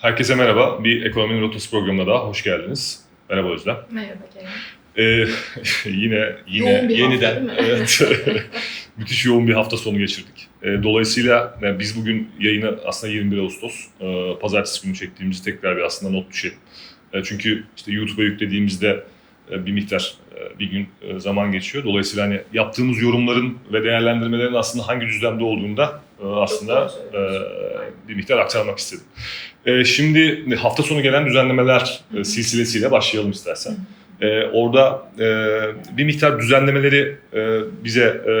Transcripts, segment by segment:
Herkese merhaba. Bir Ekonominin Rotası programına daha hoş geldiniz. Merhaba Özlem. Merhaba Kerem. Ee, yine yine Yoğun bir yeniden hafta evet müthiş yoğun bir hafta sonu geçirdik. Ee, dolayısıyla yani biz bugün yayını aslında 21 Ağustos e, pazartesi günü çektiğimizi tekrar bir aslında not düşelim. E, çünkü işte YouTube'a yüklediğimizde e, bir miktar e, bir gün e, zaman geçiyor. Dolayısıyla hani yaptığımız yorumların ve değerlendirmelerin aslında hangi düzlemde olduğunu da e, aslında doğru söylüyorsun. e, bir miktar aktarmak istedim. E, şimdi hafta sonu gelen düzenlemeler e, silsilesiyle başlayalım istersen. Ee, orada e, bir miktar düzenlemeleri e, bize e,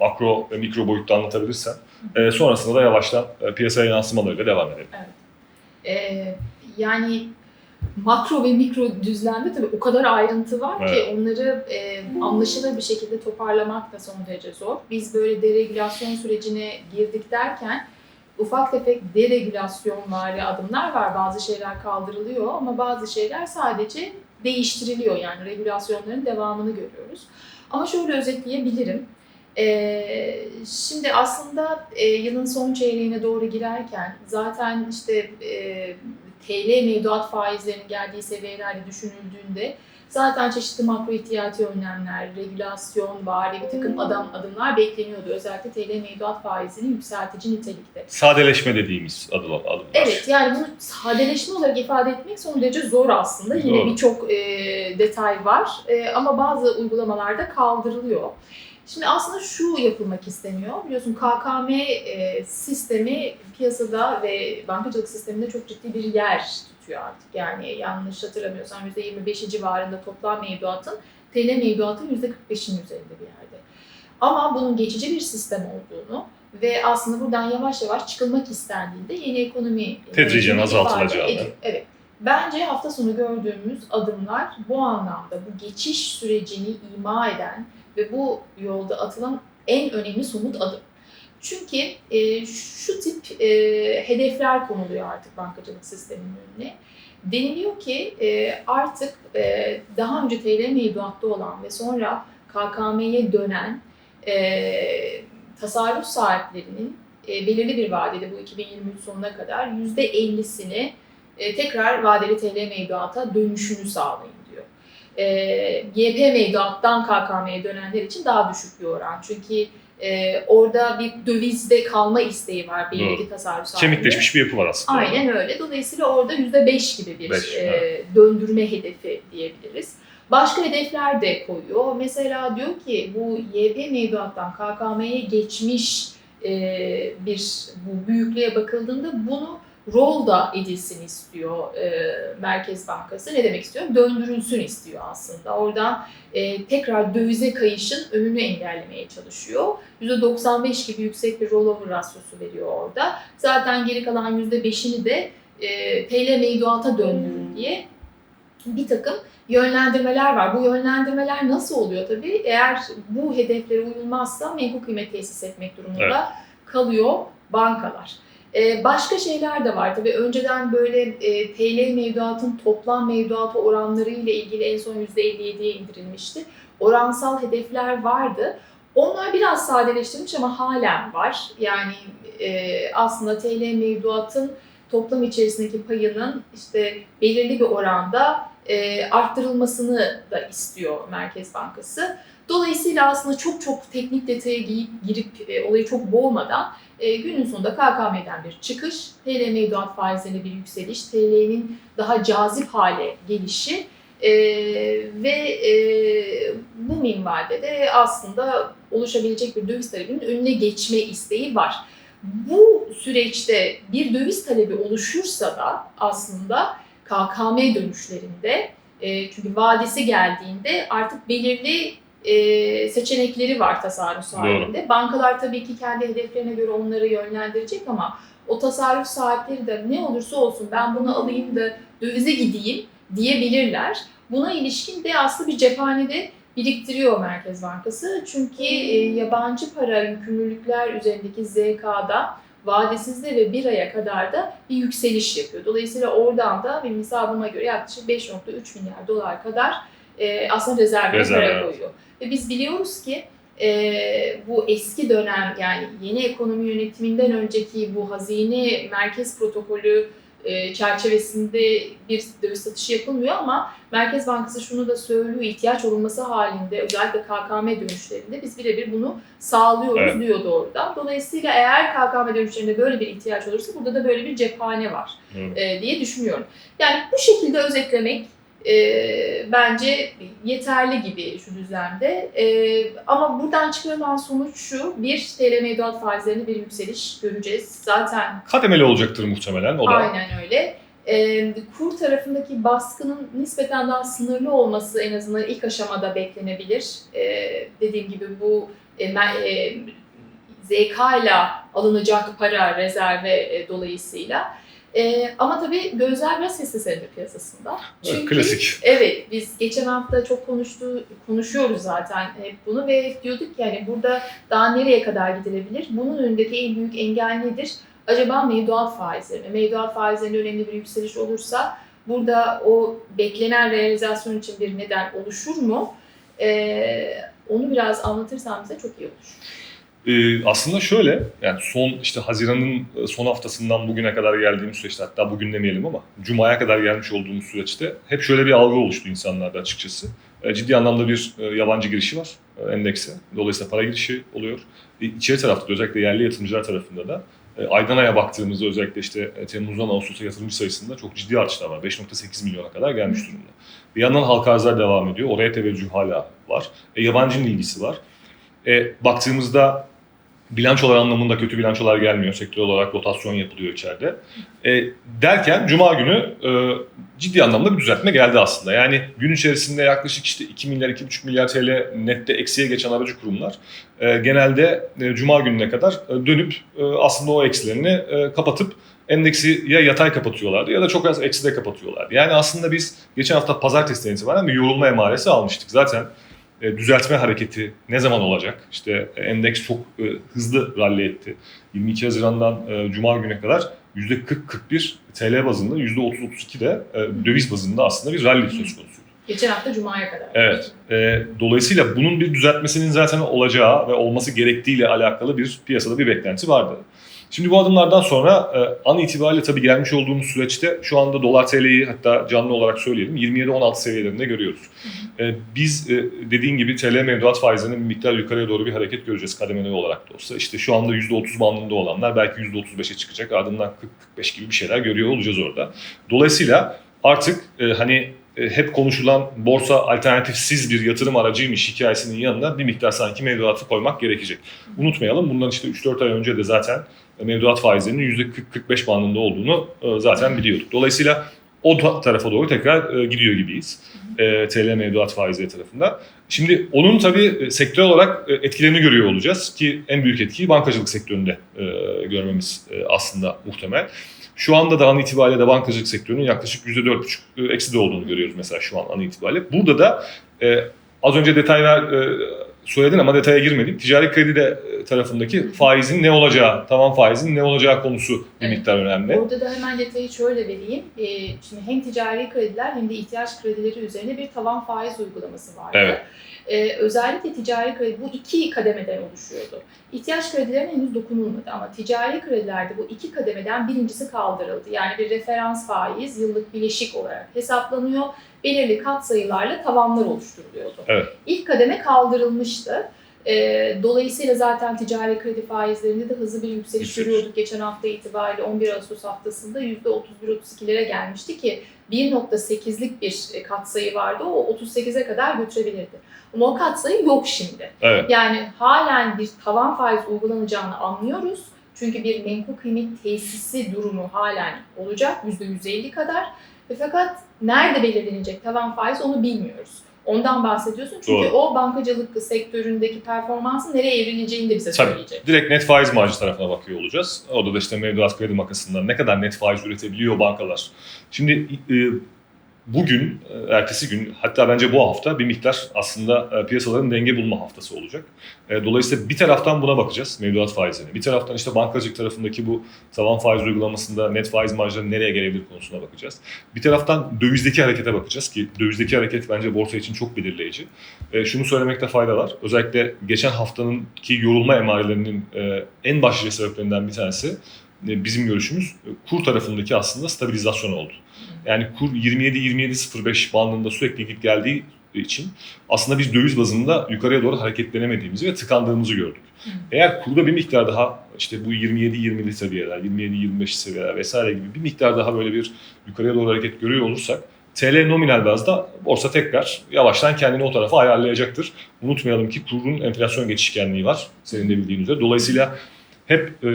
makro ve mikro boyutta anlatabilirsen. E, sonrasında da yavaştan e, piyasaya yansımalarıyla devam edelim. Ee, yani makro ve mikro düzlemde tabii o kadar ayrıntı var ki onları e, anlaşılır bir şekilde toparlamak da son derece zor. Biz böyle deregülasyon sürecine girdik derken ufak tefek deregülasyonvari adımlar var. Bazı şeyler kaldırılıyor ama bazı şeyler sadece değiştiriliyor. Yani regülasyonların devamını görüyoruz. Ama şöyle özetleyebilirim. Ee, şimdi aslında e, yılın son çeyreğine doğru girerken zaten işte e, TL mevduat faizlerinin geldiği seviyelerle düşünüldüğünde zaten çeşitli makro ihtiyati önlemler, regülasyon, vari bir takım adam, adımlar bekleniyordu. Özellikle TL mevduat faizini yükseltici nitelikte. Sadeleşme dediğimiz adım, adımlar. Evet yani bunu sadeleşme olarak ifade etmek son derece zor aslında. Yine birçok e, detay var E, ama bazı uygulamalarda kaldırılıyor. Şimdi aslında şu yapılmak isteniyor. Biliyorsun KKM e, sistemi piyasada ve bankacılık sisteminde çok ciddi bir yer tutuyor artık. Yani yanlış hatırlamıyorsam %25'i civarında toplam mevduatın TL mevduatın %45'in üzerinde bir yerde. Ama bunun geçici bir sistem olduğunu ve aslında buradan yavaş yavaş çıkılmak istendiğinde yeni ekonomi Tedricen yönetimi azaltılacağını. Evet. Bence hafta sonu gördüğümüz adımlar bu anlamda bu geçiş sürecini ima eden ve bu yolda atılan en önemli somut adım. Çünkü e, şu tip e, hedefler konuluyor artık bankacılık sisteminin önüne. Deniliyor ki e, artık e, daha önce TL mevduatta olan ve sonra KKM'ye dönen e, tasarruf sahiplerinin e, belirli bir vadede bu 2023 sonuna kadar %50'sini e, tekrar vadeli TL mevduata dönüşünü sağlayın. E, GP mevduattan KKM'ye dönenler için daha düşük bir oran. Çünkü e, orada bir dövizde kalma isteği var Doğru. bir tasarruf sahibinde. Kemikleşmiş bir yapı var aslında. Aynen öyle. Dolayısıyla orada %5 gibi bir Beş, e, evet. döndürme hedefi diyebiliriz. Başka hedefler de koyuyor. Mesela diyor ki bu YB mevduattan KKM'ye geçmiş e, bir bu büyüklüğe bakıldığında bunu roll da edilsin istiyor e, Merkez Bankası. Ne demek istiyor? Döndürülsün istiyor aslında. Oradan e, tekrar dövize kayışın önünü engellemeye çalışıyor. %95 gibi yüksek bir rollover rasyosu veriyor orada. Zaten geri kalan %5'ini de e, TL mevduata döndürün diye bir takım yönlendirmeler var. Bu yönlendirmeler nasıl oluyor tabii? Eğer bu hedeflere uyulmazsa menkul kıymet tesis etmek durumunda kalıyor bankalar. Ee, başka şeyler de var tabii. Önceden böyle e, TL mevduatın toplam mevduatı oranları ile ilgili en son %57'ye indirilmişti. Oransal hedefler vardı. Onlar biraz sadeleştirilmiş ama halen var. Yani e, aslında TL mevduatın toplam içerisindeki payının işte belirli bir oranda e, arttırılmasını da istiyor Merkez Bankası. Dolayısıyla aslında çok çok teknik detaya gi- girip e, olayı çok boğmadan e, günün sonunda KKM'den bir çıkış, TL mevduat faizlerine bir yükseliş, TL'nin daha cazip hale gelişi e, ve e, bu minvalde de aslında oluşabilecek bir döviz talebinin önüne geçme isteği var. Bu süreçte bir döviz talebi oluşursa da aslında KKM dönüşlerinde e, çünkü vadesi geldiğinde artık belirli e, seçenekleri var tasarruf sahibinde. Bankalar tabii ki kendi hedeflerine göre onları yönlendirecek ama o tasarruf sahipleri de ne olursa olsun ben bunu alayım da dövize gideyim diyebilirler. Buna ilişkin de aslında bir cephanede biriktiriyor Merkez Bankası. Çünkü e, yabancı para yükümlülükler üzerindeki ZK'da vadesizde ve bir aya kadar da bir yükseliş yapıyor. Dolayısıyla oradan da benim hesabıma göre yaklaşık 5.3 milyar dolar kadar e, aslında rezerve Rezerv, para koyuyor. Ve biz biliyoruz ki e, bu eski dönem yani yeni ekonomi yönetiminden önceki bu hazine merkez protokolü e, çerçevesinde bir döviz satışı yapılmıyor ama Merkez Bankası şunu da söylüyor, ihtiyaç olunması halinde özellikle KKM dönüşlerinde biz birebir bunu sağlıyoruz Evet. diyor doğrudan. Dolayısıyla eğer KKM dönüşlerinde böyle bir ihtiyaç olursa burada da böyle bir cephane var Evet. e, diye düşünüyorum. Yani bu şekilde özetlemek e, bence yeterli gibi şu düzlemde. E, ama buradan çıkarılan sonuç şu, bir TL mevduat faizlerinde bir yükseliş göreceğiz. Zaten Kademeli olacaktır muhtemelen o da. aynen öyle. E, kur tarafındaki baskının nispeten daha sınırlı olması en azından ilk aşamada beklenebilir. E, dediğim gibi bu e, e, ZK ile alınacak para rezerve e, dolayısıyla. E, ama tabii gözler biraz hisse senedi piyasasında. Evet, klasik. Evet, biz geçen hafta çok konuştu, konuşuyoruz zaten hep bunu ve diyorduk ki yani burada daha nereye kadar gidilebilir? Bunun önündeki en büyük engel nedir? Acaba mevduat faizleri mi? Mevduat faizlerinde önemli bir yükseliş olursa burada o beklenen realizasyon için bir neden oluşur mu? Ee, onu biraz anlatırsan bize çok iyi olur. Ee, aslında şöyle, yani son işte Haziran'ın e, son haftasından bugüne kadar geldiğimiz süreçte, hatta bugün demeyelim ama Cuma'ya kadar gelmiş olduğumuz süreçte hep şöyle bir algı oluştu insanlarda açıkçası. E, Ciddi anlamda bir e, yabancı girişi var e, endekse. Dolayısıyla para girişi oluyor. E, İçeri tarafta özellikle yerli yatırımcılar tarafında da e, aydan aya baktığımızda özellikle işte e, Temmuz'dan Ağustos'a yatırımcı sayısında çok ciddi artışlar var. 5.8 milyona kadar gelmiş durumda. Bir yandan halka arzlar devam ediyor. Oraya teveccüh hala var. E, yabancının ilgisi var. E, baktığımızda bilançolar anlamında kötü bilançolar gelmiyor. Sektör olarak rotasyon yapılıyor içeride. E, derken Cuma günü e, ciddi anlamda bir düzeltme geldi aslında. Yani gün içerisinde yaklaşık işte 2 milyar, 2,5 milyar TL nette eksiye geçen aracı kurumlar e, genelde e, Cuma gününe kadar e, dönüp e, aslında o eksilerini e, kapatıp endeksi ya yatay kapatıyorlardı ya da çok az ekside kapatıyorlardı. Yani aslında biz geçen hafta pazartesiden itibaren bir yorulma emaresi almıştık. Zaten düzeltme hareketi ne zaman olacak? İşte e, endeks çok e, hızlı rally etti. 22 Haziran'dan e, Cuma güne kadar %40-41 TL bazında, %30-32 de e, döviz bazında aslında bir rally söz konusuydu. Geçen hafta Cuma'ya kadar. Evet. E, dolayısıyla bunun bir düzeltmesinin zaten olacağı ve olması gerektiğiyle alakalı bir piyasada bir beklenti vardı. Şimdi bu adımlardan sonra e, an itibariyle tabii gelmiş olduğumuz süreçte şu anda dolar TL'yi hatta canlı olarak söyleyelim 27-16 seviyelerinde görüyoruz. E, biz e, dediğin gibi TL mevduat faizlerinin bir miktar yukarıya doğru bir hareket göreceğiz kademeli olarak da olsa. İşte şu anda %30 bandında olanlar belki %35'e çıkacak ardından 40-45 gibi bir şeyler görüyor olacağız orada. Dolayısıyla artık e, hani hep konuşulan borsa alternatifsiz bir yatırım aracıymış hikayesinin yanına bir miktar sanki mevduatı koymak gerekecek. Unutmayalım bundan işte 3-4 ay önce de zaten mevduat faizlerinin %40-45 bandında olduğunu e, zaten biliyorduk. Dolayısıyla o ta- tarafa doğru tekrar e, gidiyor gibiyiz. E, TL mevduat faizleri tarafında. Şimdi onun tabii e, sektör olarak e, etkilerini görüyor olacağız ki en büyük etkiyi bankacılık sektöründe e, görmemiz e, aslında muhtemel. Şu anda da an itibariyle de bankacılık sektörünün yaklaşık %4,5 eksi de olduğunu görüyoruz mesela şu an an itibariyle. Burada da e, az önce detay ver, e, söyledin ama detaya girmedik. Ticari kredi de e, tarafındaki faizin ne olacağı, tavan faizin ne olacağı konusu bir Evet. miktar önemli. Orada da hemen detayı şöyle vereyim. Ee, şimdi hem ticari krediler hem de ihtiyaç kredileri üzerine bir tavan faiz uygulaması vardı. Evet. Ee, özellikle ticari kredi bu iki kademeden oluşuyordu. İhtiyaç kredilerine henüz dokunulmadı ama ticari kredilerde bu iki kademeden birincisi kaldırıldı. Yani bir referans faiz yıllık bileşik olarak hesaplanıyor. Belirli katsayılarla tavanlar oluşturuluyordu. Evet. İlk kademe kaldırılmıştı. Ee, dolayısıyla zaten ticari kredi faizlerinde de hızlı bir yükseliş Yükseliş. görüyorduk. Geçen hafta itibariyle 11 Ağustos haftasında %31-32'lere gelmişti ki 1.8'lik bir e, katsayı vardı. O 38'e kadar götürebilirdi. Ama o katsayı yok şimdi. Evet. Yani halen bir tavan faiz uygulanacağını anlıyoruz. Çünkü bir menkul kıymet tesisi durumu halen olacak %150 kadar. Ve fakat nerede belirlenecek tavan faiz onu bilmiyoruz. Ondan bahsediyorsun çünkü Doğru. o bankacılık sektöründeki performansın nereye evrileceğini de bize Tabii. söyleyecek. Direkt net faiz marjı tarafına bakıyor olacağız. Orada da işte mevduat kredi makasından ne kadar net faiz üretebiliyor bankalar. Şimdi e, bugün, e, ertesi gün hatta bence bu hafta bir miktar aslında e, piyasaların denge bulma haftası olacak. E, Dolayısıyla bir taraftan buna bakacağız mevduat faizlerine. Bir taraftan işte bankacılık tarafındaki bu tavan faiz uygulamasında net faiz marjları nereye gelebilir konusuna bakacağız. Bir taraftan dövizdeki harekete bakacağız ki dövizdeki hareket bence borsa için çok belirleyici. Şunu söylemekte fayda var. Özellikle geçen haftanın ki yorulma emarelerinin en başlıca sebeplerinden bir tanesi bizim görüşümüz kur tarafındaki aslında stabilizasyon oldu. Yani kur 27-27.05 bandında sürekli gidip geldiği için aslında biz döviz bazında yukarıya doğru hareketlenemediğimizi ve tıkandığımızı gördük. Hı. Eğer kurda bir miktar daha işte bu 27-20'li seviyeler, 27-25 seviyeler vesaire gibi bir miktar daha böyle bir yukarıya doğru hareket görüyor olursak TL nominal bazda borsa tekrar yavaştan kendini o tarafa ayarlayacaktır. Unutmayalım ki kurun enflasyon geçişkenliği var senin de bildiğin üzere. Dolayısıyla hep e,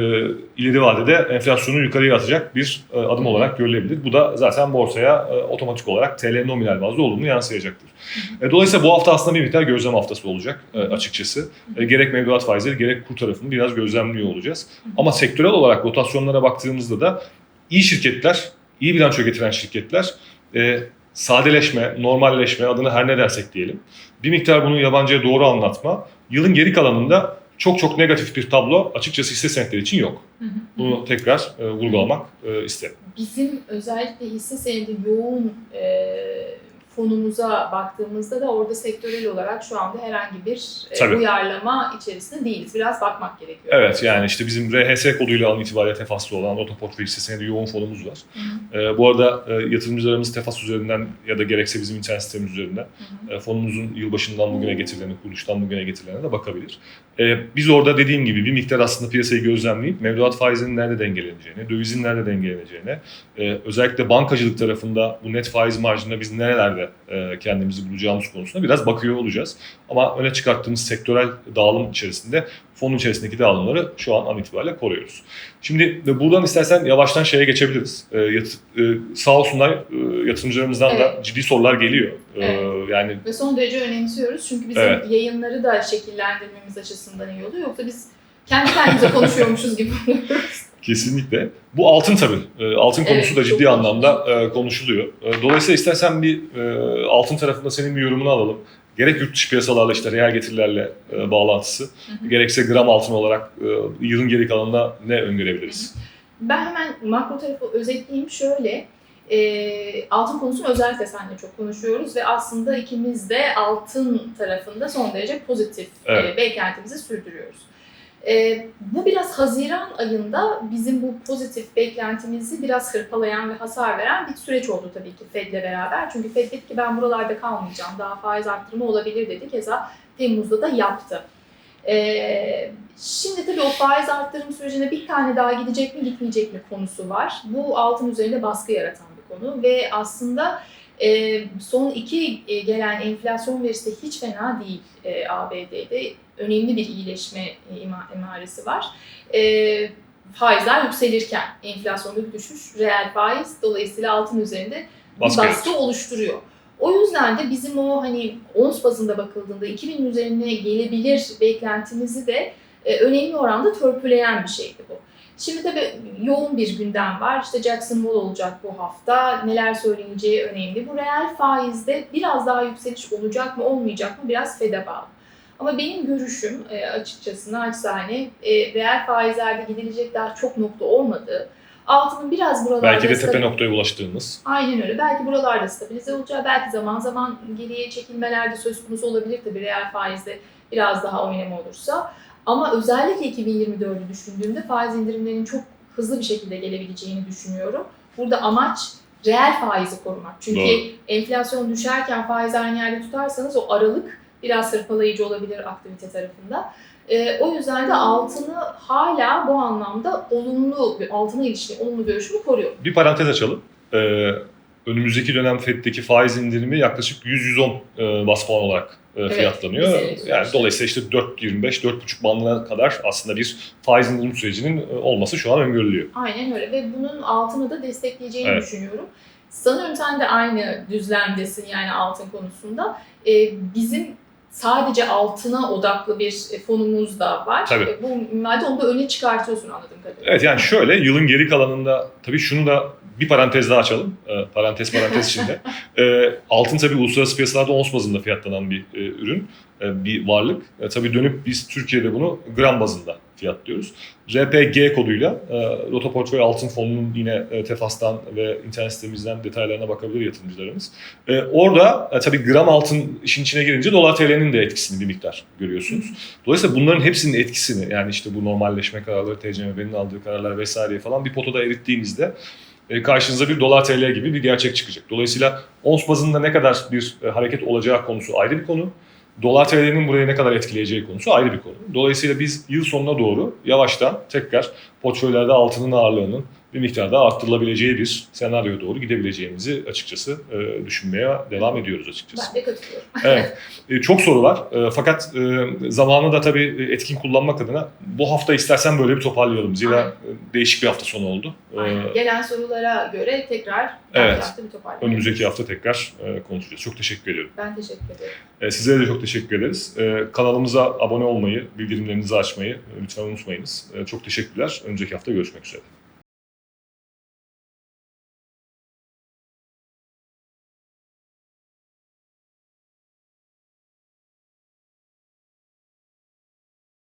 ileri vadede enflasyonu yukarıya atacak bir e, adım olarak görülebilir. Bu da zaten borsaya e, otomatik olarak TL nominal bazda olumlu yansıyacaktır. E, dolayısıyla bu hafta aslında bir miktar gözlem haftası olacak e, açıkçası. E, gerek mevduat faizleri gerek kur tarafını biraz gözlemliyor olacağız. Ama sektörel olarak rotasyonlara baktığımızda da iyi şirketler, iyi bilanço getiren şirketler e, sadeleşme, normalleşme adını her ne dersek diyelim. Bir miktar bunu yabancıya doğru anlatma. Yılın geri kalanında çok çok negatif bir tablo açıkçası hisse senetleri için yok. Hı hı. Bunu tekrar e, vurgulamak e, isterim. Bizim özellikle hisse senedi yoğun e, fonumuza baktığımızda da orada sektörel olarak şu anda herhangi bir e, Tabii. uyarlama içerisinde değiliz. Biraz bakmak gerekiyor. Evet yani işte bizim RHS koduyla an itibariyle tefaslı olan Otoport ve hisse senedi yoğun fonumuz var. Hı hı, E, bu arada e, yatırımcılarımız tefas üzerinden ya da gerekse bizim internet sitemiz üzerinden hı hı. e, fonumuzun yılbaşından bugüne getirilerine, kuruluştan bugüne getirilerine de bakabilir. E, biz orada dediğim gibi bir miktar aslında piyasayı gözlemleyip mevduat faizinin nerede dengeleneceğini, dövizin nerede dengeleneceğini, e, özellikle bankacılık tarafında bu net faiz marjında biz nerelerde e, kendimizi bulacağımız konusunda biraz bakıyor olacağız. Ama öne çıkarttığımız sektörel dağılım içerisinde fonun içerisindeki dağılımları şu an an itibariyle koruyoruz. Şimdi de buradan istersen yavaştan şeye geçebiliriz. E, yat- e, sağ olsunlar e, yatırımcılarımızdan da Evet. ciddi sorular geliyor. E, Evet. Yani Ve son derece önemsiyoruz çünkü bizim Evet. yayınları da şekillendirmemiz açısından iyi oluyor. Yoksa biz kendi kendimize konuşuyormuşuz gibi oluyoruz. Kesinlikle. Bu altın tabii. E, altın Evet, konusu da çok ciddi anlamda e, konuşuluyor. E, dolayısıyla istersen bir e, altın tarafında senin bir yorumunu alalım. Gerek yurt dışı piyasalarla işte reel getirilerle e, bağlantısı, Hı hı. gerekse gram altın olarak yılın geri kalanında ne öngörebiliriz? Ben hemen makro tarafı özetleyeyim şöyle. E, altın konusunu özellikle seninle çok konuşuyoruz ve aslında ikimiz de altın tarafında son derece pozitif Evet. e, beklentimizi sürdürüyoruz. E, bu biraz Haziran ayında bizim bu pozitif beklentimizi biraz hırpalayan ve hasar veren bir süreç oldu tabii ki Fed'le beraber. Çünkü Fed dedi ki ben buralarda kalmayacağım, daha faiz arttırımı olabilir dedi. Keza Temmuz'da da yaptı. Ee, şimdi tabii o faiz arttırım sürecine bir tane daha gidecek mi gitmeyecek mi konusu var. Bu altın üzerinde baskı yaratan bir konu ve aslında e, son iki gelen enflasyon verisi de hiç fena değil e, ABD'de. Önemli bir iyileşme ima- emaresi var. E, faizler yükselirken enflasyonda bir düşüş, reel faiz dolayısıyla altın üzerinde Baskı baskı, oluşturuyor. O yüzden de bizim o hani ons bazında bakıldığında 2000 üzerine gelebilir beklentimizi de e, önemli oranda törpüleyen bir şeydi bu. Şimdi tabii yoğun bir gündem var. İşte Jackson Hole olacak bu hafta. Neler söyleneceği önemli. Bu reel faizde biraz daha yükseliş olacak mı olmayacak mı biraz FED'e bağlı. Ama benim görüşüm e, açıkçası naçizane e, reel faizlerde gidilecek daha çok nokta olmadığı, altının biraz buralarda Belki de tepe stabil- noktaya ulaştığımız. Aynen öyle. Belki buralarda stabilize olacağı, belki zaman zaman geriye çekilmeler de söz konusu olabilir tabii reel faizde biraz daha oynama olursa. Ama özellikle 2024'ü düşündüğümde faiz indirimlerinin çok hızlı bir şekilde gelebileceğini düşünüyorum. Burada amaç reel faizi korumak. Çünkü Doğru. enflasyon düşerken faiz aynı yerde tutarsanız o aralık biraz hırpalayıcı olabilir aktivite tarafında. Ee, o yüzden de altını hala bu anlamda olumlu, altına ilişkin olumlu görüşümü koruyorum. Bir parantez açalım. Ee, önümüzdeki dönem FED'deki faiz indirimi yaklaşık 100-110 e, bas puan olarak e, Evet, fiyatlanıyor. Yani dolayısıyla işte 4.25-4.5 bandına kadar aslında bir faiz indirim sürecinin e, olması şu an öngörülüyor. Aynen öyle ve bunun altını da destekleyeceğini Evet. düşünüyorum. Sanıyorum sen de aynı düzlemdesin yani altın konusunda. Ee, bizim sadece altına odaklı bir e, fonumuz da var. Tabii. E, Bu minvalde onu da öne çıkartıyorsun anladığım kadarıyla. Evet yani şöyle yılın geri kalanında tabii şunu da bir parantez daha açalım. E, parantez parantez içinde. E, altın tabii uluslararası piyasalarda ons bazında fiyatlanan bir e, ürün, e, bir varlık. E, tabii dönüp biz Türkiye'de bunu gram bazında fiyatlıyoruz. RPG koduyla e, Rota Portföy Altın Fonu'nun yine e, Tefas'tan ve internet sitemizden detaylarına bakabilir yatırımcılarımız. E, orada e, tabii gram altın işin içine girince dolar TL'nin de etkisini bir miktar görüyorsunuz. Dolayısıyla bunların hepsinin etkisini yani işte bu normalleşme kararları, TCMB'nin aldığı kararlar vesaire falan bir potada erittiğinizde e, karşınıza bir dolar TL gibi bir gerçek çıkacak. Dolayısıyla ons bazında ne kadar bir e, hareket olacağı konusu ayrı bir konu. Dolar TL'nin buraya ne kadar etkileyeceği konusu ayrı bir konu. Dolayısıyla biz yıl sonuna doğru yavaştan tekrar portföylerde altının ağırlığının bir miktar daha arttırılabileceği bir senaryoya doğru gidebileceğimizi açıkçası e, düşünmeye devam ediyoruz açıkçası. Ben de katılıyorum. Evet. E, Çok soru var. E, Fakat e, zamanı da tabii etkin kullanmak adına bu hafta istersen böyle bir toparlayalım. Zira Aynen. e, değişik bir hafta sonu oldu. E, Aynen. Gelen sorulara göre tekrar Evet. hafta bir toparlayalım. Önümüzdeki hafta tekrar e, konuşacağız. Çok teşekkür ediyorum. Ben teşekkür ederim. E, Sizlere de çok teşekkür ederiz. E, Kanalımıza abone olmayı, bildirimlerinizi açmayı e, lütfen unutmayınız. E, Çok teşekkürler. Önümüzdeki hafta görüşmek üzere.